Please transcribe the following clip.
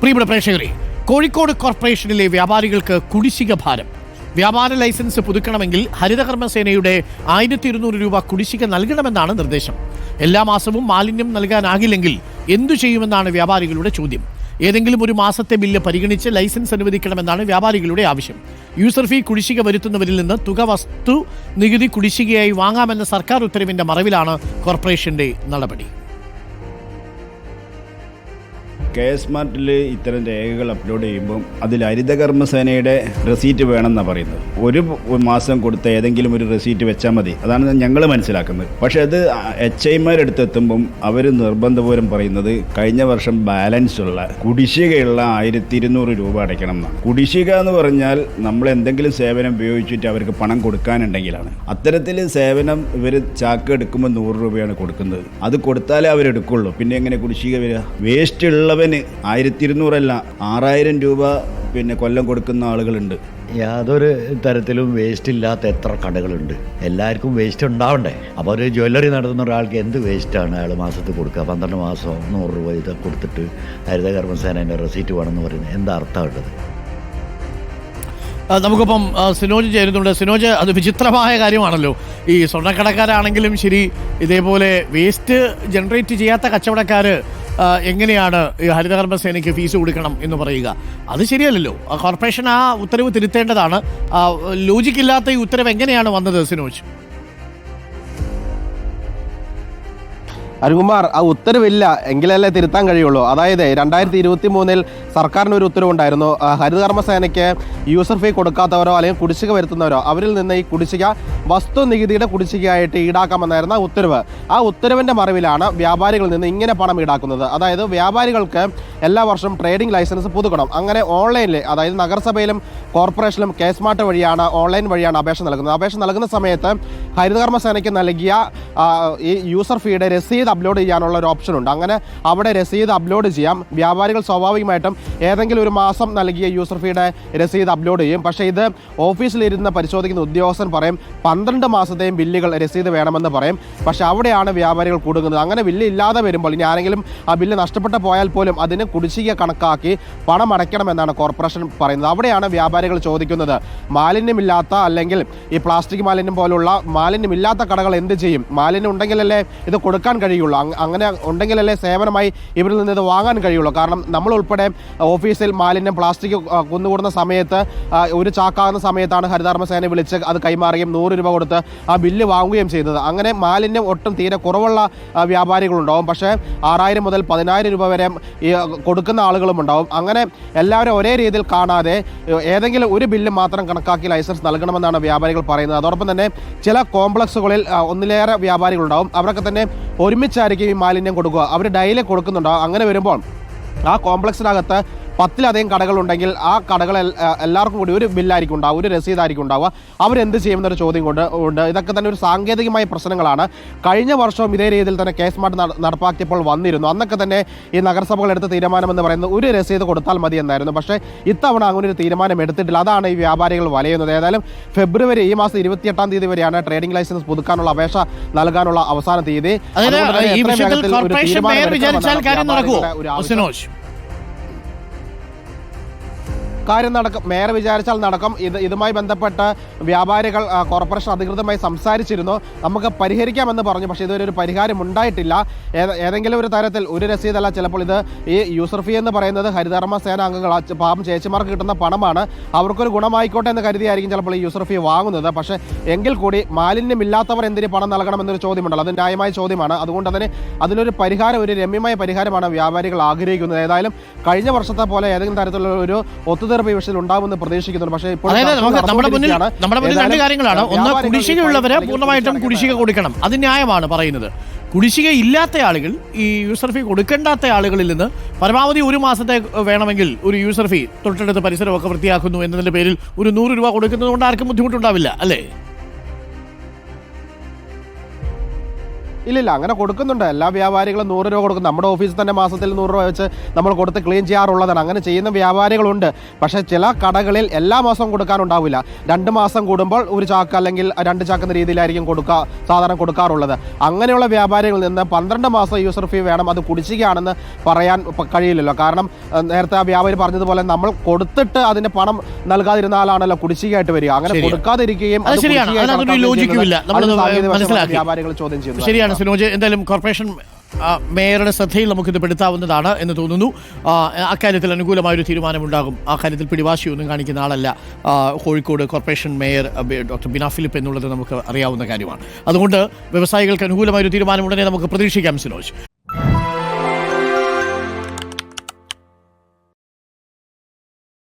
പ്രിയപ്പെട്ട പ്രേക്ഷകരെ കോഴിക്കോട് കോർപ്പറേഷനിലെ വ്യാപാരികൾക്ക് കുടിശ്ശിക ഭാരം. വ്യാപാര ലൈസൻസ് പുതുക്കണമെങ്കിൽ ഹരിതകർമ്മസേനയുടെ ആയിരത്തി ഇരുന്നൂറ് രൂപ കുടിശ്ശിക നൽകണമെന്നാണ് നിർദ്ദേശം. എല്ലാ മാസവും മാലിന്യം നൽകാനാകില്ലെങ്കിൽ എന്തു ചെയ്യുമെന്നാണ് വ്യാപാരികളുടെ ചോദ്യം. ഏതെങ്കിലും ഒരു മാസത്തെ ബില്ല് പരിഗണിച്ച് ലൈസൻസ് അനുവദിക്കണമെന്നാണ് വ്യാപാരികളുടെ ആവശ്യം. യൂസർ ഫീ കുടിശ്ശിക വരുത്തുന്നവരിൽ നിന്ന് തുക വസ്തു നികുതി കുടിശ്ശികയായി വാങ്ങാമെന്ന സർക്കാർ ഉത്തരവിന്റെ മറവിലാണ് കോർപ്പറേഷന്റെ നടപടി. കെ എസ് മാർട്ടിൽ ഇത്തരം രേഖകൾ അപ്ലോഡ് ചെയ്യുമ്പം അതിൽ ഹരിതകർമ്മസേനയുടെ റെസീറ്റ് വേണമെന്നാണ് പറയുന്നത്. ഒരു മാസം കൊടുത്ത ഏതെങ്കിലും ഒരു റെസീറ്റ് വെച്ചാൽ മതി. അതാണ് ഞങ്ങൾ മനസ്സിലാക്കുന്നത്. പക്ഷേ അത് എച്ച് ഐമാരെടുത്തെത്തുമ്പം അവർ നിർബന്ധപൂരം പറയുന്നത് കഴിഞ്ഞ വർഷം ബാലൻസ് ഉള്ള കുടിശ്ശികയുള്ള ആയിരത്തി ഇരുന്നൂറ് രൂപ അടയ്ക്കണം എന്നാണ് കുടിശ്ശിക എന്ന് പറഞ്ഞാൽ നമ്മൾ എന്തെങ്കിലും സേവനം ഉപയോഗിച്ചിട്ട് അവർക്ക് പണം കൊടുക്കാനുണ്ടെങ്കിലാണ്. അത്തരത്തിൽ സേവനം ഇവർ ചാക്ക് എടുക്കുമ്പോൾ നൂറ് രൂപയാണ് കൊടുക്കുന്നത്. അത് കൊടുത്താലേ അവരെടുക്കുള്ളൂ. പിന്നെ എങ്ങനെ കുടിശ്ശിക വരിക? വേസ്റ്റ് ഉള്ളവന് ആയിരത്തി ഇരുന്നൂറല്ല ആറായിരം രൂപ പിന്നെ കൊല്ലം കൊടുക്കുന്ന ആളുകളുണ്ട്. യാതൊരു തരത്തിലും വേസ്റ്റ് ഇല്ലാത്ത എത്ര കടകളുണ്ട്. എല്ലാവർക്കും വേസ്റ്റ് ഉണ്ടാവണ്ടേ? അപ്പോൾ ഒരു ജ്വല്ലറി നടത്തുന്ന ഒരാൾക്ക് എന്ത് വേസ്റ്റാണ് അയാൾ മാസത്തിൽ കൊടുക്കുക? പന്ത്രണ്ട് മാസം നൂറ് രൂപ ഇത് കൊടുത്തിട്ട് ഹരിത കർമ്മസേനേന്റെ റെസീറ്റ് വേണമെന്ന് പറയുന്നത് എന്താ അർത്ഥമുള്ളത് നമുക്കിപ്പം സിനോജ് ചേരുന്നുണ്ട്. സിനോജ് അത് വിചിത്രമായ കാര്യമാണല്ലോ. ഈ സ്വർണക്കടക്കാരാണെങ്കിലും ശരി ഇതേപോലെ വേസ്റ്റ് ജനറേറ്റ് ചെയ്യാത്ത കച്ചവടക്കാര് ആ, എങ്ങനെയാണ് ഈ ഹരിതകർമ്മ സേനയ്ക്ക് ഫീസ് കൊടുക്കണം എന്ന് പറയുക? അത് ശരിയല്ലല്ലോ. കോർപ്പറേഷൻ ആ ഉത്തരവ് തിരുത്തേണ്ടതാണ്. ലോജിക്കില്ലാത്ത ഈ ഉത്തരവ് എങ്ങനെയാണ് വന്നത് സിനോജ്? അരുകുമാർ ആ ഉത്തരവില്ല. എങ്കിലല്ലേ തിരുത്താൻ കഴിയുള്ളൂ. അതായത് രണ്ടായിരത്തി ഇരുപത്തി മൂന്നിൽ സർക്കാരിന് ഒരു ഉത്തരവുണ്ടായിരുന്നു ഹരിതകർമ്മസേനയ്ക്ക് യൂസർ ഫീ കൊടുക്കാത്തവരോ അല്ലെങ്കിൽ കുടിശ്ശിക വരുത്തുന്നവരോ അവരിൽ നിന്ന് ഈ കുടിശ്ശിക വസ്തു നികുതിയുടെ കുടിശ്ശികയായിട്ട് ഈടാക്കാമെന്നായിരുന്നു ആ ഉത്തരവ്. ആ ഉത്തരവിന്റെ മറവിലാണ് വ്യാപാരികളിൽ നിന്ന് ഇങ്ങനെ പണം ഈടാക്കുന്നത്. അതായത് വ്യാപാരികൾക്ക് എല്ലാ വർഷവും ട്രേഡിംഗ് ലൈസൻസ് പുതുക്കണം. അങ്ങനെ ഓൺലൈനിൽ അതായത് നഗരസഭയിലും കോർപ്പറേഷനിലും കെ സ്മാർട്ട് വഴിയാണ് ഓൺലൈൻ വഴിയാണ് അപേക്ഷ നൽകുന്നത്. അപേക്ഷ നൽകുന്ന സമയത്ത് ഹരിതകർമ്മസേനയ്ക്ക് നൽകിയ ഈ യൂസർ ഫീയുടെ രസീത് അപ്ലോഡ് ചെയ്യാനുള്ള ഒരു ഓപ്ഷൻ ഉണ്ട്. അങ്ങനെ അവിടെ രസീത് അപ്ലോഡ് ചെയ്യാം. വ്യാപാരികൾ സ്വാഭാവികമായിട്ടും ഏതെങ്കിലും ഒരു മാസം നൽകിയ യൂസർ ഫീയുടെ രസീത് അപ്ലോഡ് ചെയ്യും. പക്ഷേ ഇത് ഓഫീസിലിരുന്ന് പരിശോധിക്കുന്ന ഉദ്യോഗസ്ഥൻ പറയും പന്ത്രണ്ട് മാസത്തെയും ബില്ലുകൾ രസീത് വേണമെന്ന് പറയും. പക്ഷേ അവിടെയാണ് വ്യാപാരികൾ കൊടുക്കുന്നത് അങ്ങനെ ബില്ല് ഇല്ലാതെ വരുമ്പോൾ ഇനി ആരെങ്കിലും ആ ബില്ല് നഷ്ടപ്പെട്ട് പോയാൽ പോലും അതിന് കുടിശ്ശിക കണക്കാക്കി പണം അടയ്ക്കണമെന്നാണ് കോർപ്പറേഷൻ പറയുന്നത്. അവിടെയാണ് വ്യാപാരികൾ ചോദിക്കുന്നത് മാലിന്യമില്ലാത്ത അല്ലെങ്കിൽ ഈ പ്ലാസ്റ്റിക് മാലിന്യം പോലുള്ള മാലിന്യമില്ലാത്ത കടകൾ എന്ത് ചെയ്യും? മാലിന്യം ഉണ്ടെങ്കിലല്ലേ ഇത് കൊടുക്കാൻ കഴിയുള്ളൂ? അങ്ങനെ ഉണ്ടെങ്കിലല്ലേ സേവനമായി ഇവരിൽ നിന്ന് ഇത് വാങ്ങാൻ കഴിയുള്ളൂ? കാരണം നമ്മൾ ഉൾപ്പെടെ ഓഫീസിൽ മാലിന്യം പ്ലാസ്റ്റിക് കുന്നുകൂടുന്ന സമയത്ത് ഒരു ചാക്കാകുന്ന സമയത്താണ് ഹരിതകർമ്മസേന വിളിച്ച് അത് കൈമാറുകയും നൂറ് രൂപ കൊടുത്ത് ആ ബില്ല് വാങ്ങുകയും ചെയ്യുന്നത് അങ്ങനെ മാലിന്യം ഒട്ടും തീരെ കുറവുള്ള വ്യാപാരികളുണ്ടാവും. പക്ഷേ ആറായിരം മുതൽ പതിനായിരം രൂപ വരെ ഈ കൊടുക്കുന്ന ആളുകളും ഉണ്ടാവും. അങ്ങനെ എല്ലാവരും ഒരേ രീതിയിൽ കാണാതെ ഏതെങ്കിലും ഒരു ബില്ല് മാത്രം കണക്കാക്കി ലൈസൻസ് നൽകണമെന്നാണ് വ്യാപാരികൾ പറയുന്നത്. അതോടൊപ്പം തന്നെ ചില കോംപ്ലക്സുകളിൽ ഒന്നിലേറെ വ്യാപാരികളുണ്ടാവും അവരൊക്കെ തന്നെ ഒരുമിച്ചായിരിക്കും ഈ മാലിന്യം കൊടുക്കുക. അവർ ഡെയിലി കൊടുക്കുന്നുണ്ടാവും അങ്ങനെ വരുമ്പോൾ ആ കോംപ്ലക്സിനകത്ത് പത്തിലധികം കടകളുണ്ടെങ്കിൽ ആ കടകൾ എല്ലാവർക്കും കൂടി ഒരു ബില്ലായിരിക്കും ഉണ്ടാവുക ഒരു രസീതായിരിക്കും ഉണ്ടാവുക. അവരെന്ത് ചെയ്യുമെന്നൊരു ചോദ്യം കൊണ്ട് ഉണ്ട്. ഇതൊക്കെ തന്നെ ഒരു സാങ്കേതികമായ പ്രശ്നങ്ങളാണ്. കഴിഞ്ഞ വർഷവും ഇതേ രീതിയിൽ തന്നെ കേസ് മാർട്ട് നട- നടപ്പാക്കിയപ്പോൾ വന്നിരുന്നു. അന്നൊക്കെ തന്നെ ഈ നഗരസഭകൾ എടുത്ത തീരുമാനമെന്ന് പറയുന്നത് ഒരു രസീത് കൊടുത്താൽ മതി എന്നായിരുന്നു. പക്ഷേ ഇത്തവണ അങ്ങനെ ഒരു തീരുമാനം എടുത്തിട്ടില്ല. അതാണ് ഈ വ്യാപാരികൾ വലയുന്നത്. ഏതായാലും ഫെബ്രുവരി ഈ മാസം ഇരുപത്തിയെട്ടാം തീയതി വരെയാണ് ട്രേഡിംഗ് ലൈസൻസ് പുതുക്കാനുള്ള അപേക്ഷ നൽകാനുള്ള അവസാന തീയതി. കാര്യം നടക്കും മേയർ വിചാരിച്ചാൽ നടക്കും. ഇത് ഇതുമായി ബന്ധപ്പെട്ട് വ്യാപാരികൾ കോർപ്പറേഷൻ അധികൃതമായി സംസാരിച്ചിരുന്നു. നമുക്ക് പരിഹരിക്കാമെന്ന് പറഞ്ഞു പക്ഷേ ഇതുവരെ ഒരു പരിഹാരം ഉണ്ടായിട്ടില്ല. ഏതെങ്കിലും ഒരു തരത്തിൽ ഒരു രസീതല്ല. ചിലപ്പോൾ ഇത് ഈ യൂസർ ഫീ എന്ന് പറയുന്നത് ഹരിധർമ്മ സേന അംഗങ്ങൾ പാപം ചേച്ചിമാർക്ക് കിട്ടുന്ന പണമാണ്. അവർക്കൊരു ഗുണമായിക്കോട്ടെ എന്ന് കരുതിയായിരിക്കും ചിലപ്പോൾ ഈ യൂസർ ഫീ വാങ്ങുന്നത്. പക്ഷേ എങ്കിൽ കൂടി മാലിന്യമില്ലാത്തവർ എന്തിന് പണം നൽകണമെന്നൊരു ചോദ്യമുണ്ടല്ലോ. അത് ന്യായമായ ചോദ്യമാണ്. അതുകൊണ്ട് തന്നെ അതിനൊരു പരിഹാരം ഒരു രമ്യമായ പരിഹാരമാണ് വ്യാപാരികൾ ആഗ്രഹിക്കുന്നത്. ഏതായാലും കഴിഞ്ഞ വർഷത്തെ പോലെ ഏതെങ്കിലും തരത്തിലുള്ള ഒരു ഒത്തുതീർപ്പ് ഈ ഉണ്ടാവുമെന്ന് പ്രതീക്ഷിക്കുന്നുണ്ട്. പക്ഷേ ഇപ്പോൾ നമ്മുടെ മുന്നിൽ നമ്മുടെ മുന്നിൽ രണ്ട് കാര്യങ്ങളാണ്. ഒന്ന് കുടിശ്ശികയുള്ളവരെ പൂർണമായിട്ടും കുടിശ്ശിക കൊടുക്കണം. അത് ന്യായമാണ് പറയുന്നത്. കുടിശ്ശിക ഇല്ലാത്ത ആളുകൾ ഈ യൂസർ ഫീ കൊടുക്കേണ്ടാത്ത ആളുകളിൽ നിന്ന് പരമാവധി ഒരു മാസത്തെ വേണമെങ്കിൽ ഒരു യൂസർ ഫീ തൊട്ടടുത്ത് പരിസരമൊക്കെ വൃത്തിയാക്കുന്നു എന്നതിന്റെ പേരിൽ ഒരു നൂറ് രൂപ കൊടുക്കുന്നത് കൊണ്ട് ആർക്കും ബുദ്ധിമുട്ടുണ്ടാവില്ല അല്ലേ? ഇല്ലില്ല അങ്ങനെ കൊടുക്കുന്നുണ്ട്. എല്ലാ വ്യാപാരികളും നൂറ് രൂപ കൊടുക്കും നമ്മുടെ ഓഫീസിൽ തന്നെ മാസത്തിൽ നൂറ് രൂപ വെച്ച് നമ്മൾ കൊടുത്ത് ക്ലീൻ ചെയ്യാറുള്ളതാണ്. അങ്ങനെ ചെയ്യുന്ന വ്യാപാരികളുണ്ട്. പക്ഷേ ചില കടകളിൽ എല്ലാ മാസവും കൊടുക്കാനുണ്ടാവില്ല. രണ്ട് മാസം കൂടുമ്പോൾ ഒരു ചാക്ക് അല്ലെങ്കിൽ രണ്ട് ചാക്ക് എന്ന രീതിയിലായിരിക്കും കൊടുക്കുക സാധാരണ കൊടുക്കാറുള്ളത്. അങ്ങനെയുള്ള വ്യാപാരികളിൽ നിന്ന് പന്ത്രണ്ട് മാസം യൂസർ ഫീ വേണം. അത് കുടിശ്ശികയാണെന്ന് പറയാൻ കഴിയില്ലല്ലോ. കാരണം നേരത്തെ ആ വ്യാപാരി പറഞ്ഞതുപോലെ നമ്മൾ കൊടുത്തിട്ട് അതിന് പണം നൽകാതിരുന്നാലാണല്ലോ കുടിശ്ശികയായിട്ട് വരിക. അങ്ങനെ കൊടുക്കാതിരിക്കുകയും. വ്യാപാരികൾ ചോദ്യം ചെയ്യുന്നു. ശരിയാണ്. സിനോജ് എന്തായാലും കോർപ്പറേഷൻ മേയറുടെ ശ്രദ്ധയിൽ നമുക്കിത് പെടുത്താവുന്നതാണ് എന്ന് തോന്നുന്നു. അക്കാര്യത്തിൽ അനുകൂലമായൊരു തീരുമാനമുണ്ടാകും. ആ കാര്യത്തിൽ പിടിവാശിയൊന്നും കാണിക്കുന്ന ആളല്ല. Kozhikode corporation mayor doctor Beena Philip എന്നുള്ളത് നമുക്ക് അറിയാവുന്ന കാര്യമാണ്. അതുകൊണ്ട് വ്യവസായികൾക്ക് അനുകൂലമായൊരു തീരുമാനമുടനെ നമുക്ക് പ്രതീക്ഷിക്കാം സിനോജ്.